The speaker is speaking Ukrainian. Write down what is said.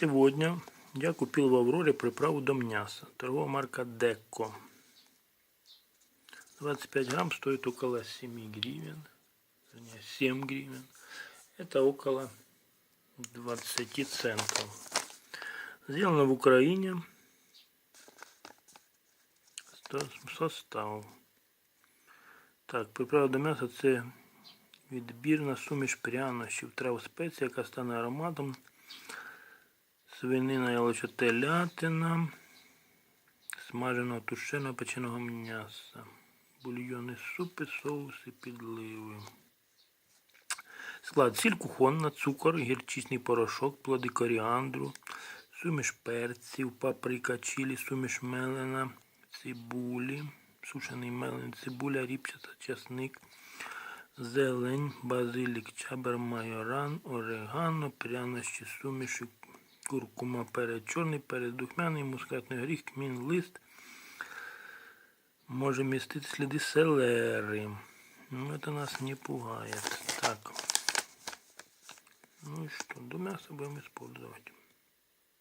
Сегодня я купил в Авроре приправу до мяса. Торговая марка Деко. 25 грамм стоит около 7 гривен. Вернее, 7 гривен. Это около 20 центов. Сделано в Украине. Состав. Так, приправа до м'яса це відбірна суміш прянощів, трав спецій, яка стане ароматом. Свинина яловича телятина, смаженого тушеного печеного м'яса, бульйони, супи, соуси, підливи. Склад сіль кухонна, цукор, гірчичний порошок, плоди коріандру, суміш перців, паприка, чилі, суміш мелена, цибулі, сушений мелен, цибуля, ріпчата, часник, зелень, базилік, чабер, майоран, орегано, прянощі, суміші, куркума, перець, чорний перець, духмяний, мускатний горіх, кмін, лист. Може містити сліди селери. Ну, это нас не пугает. Так. Ну и что, до мяса будем использовать.